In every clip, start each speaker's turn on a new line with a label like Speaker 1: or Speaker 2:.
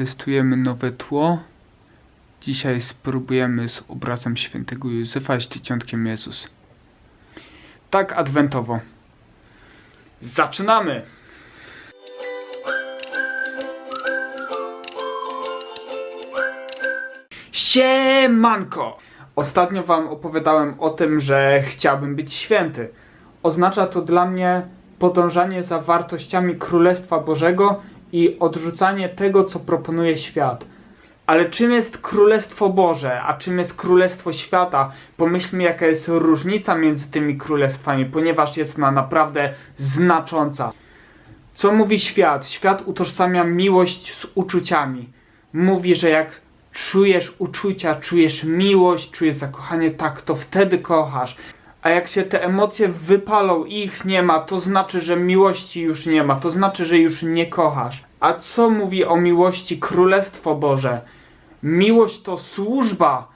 Speaker 1: Testujemy nowe tło. Dzisiaj spróbujemy z obrazem świętego Józefa z dzieciątkiem Jezus. Tak adwentowo. Zaczynamy! Siemanko! Ostatnio wam opowiadałem o tym, że chciałbym być święty. Oznacza to dla mnie podążanie za wartościami Królestwa Bożego i odrzucanie tego, co proponuje świat. Ale czym jest Królestwo Boże, a czym jest Królestwo Świata? Pomyślmy, jaka jest różnica między tymi królestwami, ponieważ jest ona naprawdę znacząca. Co mówi świat? Świat utożsamia miłość z uczuciami. Mówi, że jak czujesz uczucia, czujesz miłość, czujesz zakochanie, tak, to wtedy kochasz. A jak się te emocje wypalą i ich nie ma, to znaczy, że miłości już nie ma, to znaczy, że już nie kochasz. A co mówi o miłości Królestwo Boże? Miłość to służba,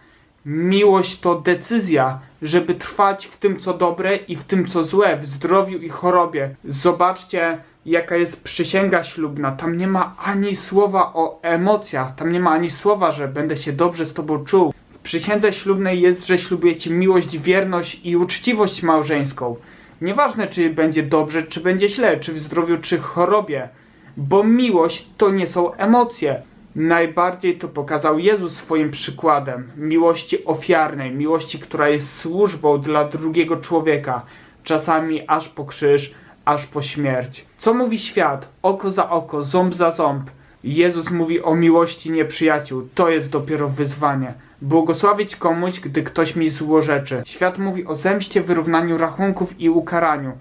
Speaker 1: miłość to decyzja, żeby trwać w tym, co dobre i w tym, co złe, w zdrowiu i chorobie. Zobaczcie, jaka jest przysięga ślubna. Tam nie ma ani słowa o emocjach, tam nie ma ani słowa, że będę się dobrze z tobą czuł. Przysiędze ślubnej jest, że ślubujecie miłość, wierność i uczciwość małżeńską. Nieważne, czy będzie dobrze, czy będzie źle, czy w zdrowiu, czy w chorobie. Bo miłość to nie są emocje. Najbardziej to pokazał Jezus swoim przykładem miłości ofiarnej, miłości, która jest służbą dla drugiego człowieka, czasami aż po krzyż, aż po śmierć. Co mówi świat? Oko za oko, ząb za ząb. Jezus mówi o miłości nieprzyjaciół. To jest dopiero wyzwanie. Błogosławić komuś, gdy ktoś mi złorzeczy. Świat mówi o zemście, wyrównaniu rachunków i ukaraniu.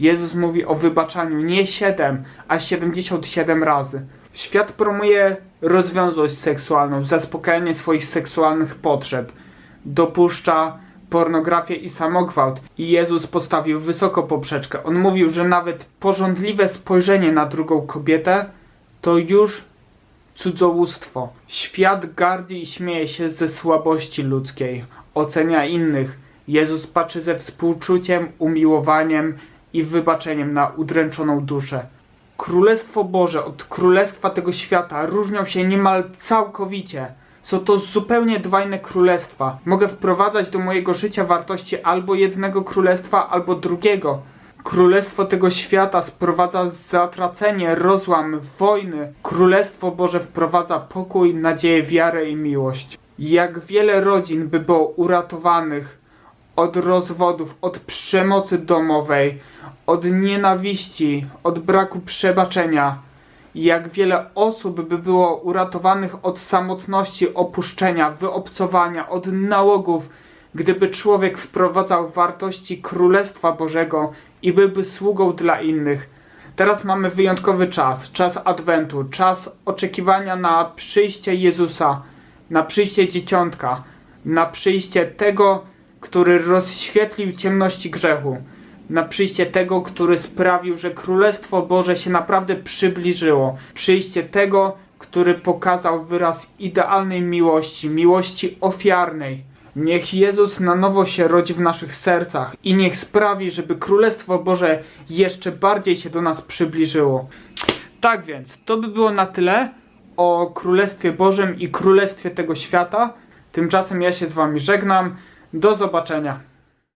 Speaker 1: Jezus mówi o wybaczaniu nie 7, a 77 razy. Świat promuje rozwiązłość seksualną, zaspokajanie swoich seksualnych potrzeb. Dopuszcza pornografię i samogwałt. I Jezus postawił wysoko poprzeczkę. On mówił, że nawet porządliwe spojrzenie na drugą kobietę to już cudzołóstwo. Świat gardzi i śmieje się ze słabości ludzkiej, ocenia innych. Jezus patrzy ze współczuciem, umiłowaniem i wybaczeniem na udręczoną duszę. Królestwo Boże od królestwa tego świata różnią się niemal całkowicie. Są to zupełnie dwa inne królestwa. Mogę wprowadzać do mojego życia wartości albo jednego królestwa, albo drugiego. Królestwo tego świata sprowadza zatracenie, rozłam, wojny. Królestwo Boże wprowadza pokój, nadzieję, wiarę i miłość. Jak wiele rodzin by było uratowanych od rozwodów, od przemocy domowej, od nienawiści, od braku przebaczenia. Jak wiele osób by było uratowanych od samotności, opuszczenia, wyobcowania, od nałogów, gdyby człowiek wprowadzał wartości Królestwa Bożego i byłby sługą dla innych. Teraz mamy wyjątkowy czas, czas Adwentu, czas oczekiwania na przyjście Jezusa, na przyjście Dzieciątka, na przyjście tego, który rozświetlił ciemności grzechu, na przyjście tego, który sprawił, że Królestwo Boże się naprawdę przybliżyło, przyjście tego, który pokazał wyraz idealnej miłości, miłości ofiarnej. Niech Jezus na nowo się rodzi w naszych sercach i niech sprawi, żeby Królestwo Boże jeszcze bardziej się do nas przybliżyło. Tak więc, to by było na tyle o Królestwie Bożym i Królestwie tego świata. Tymczasem ja się z Wami żegnam. Do zobaczenia.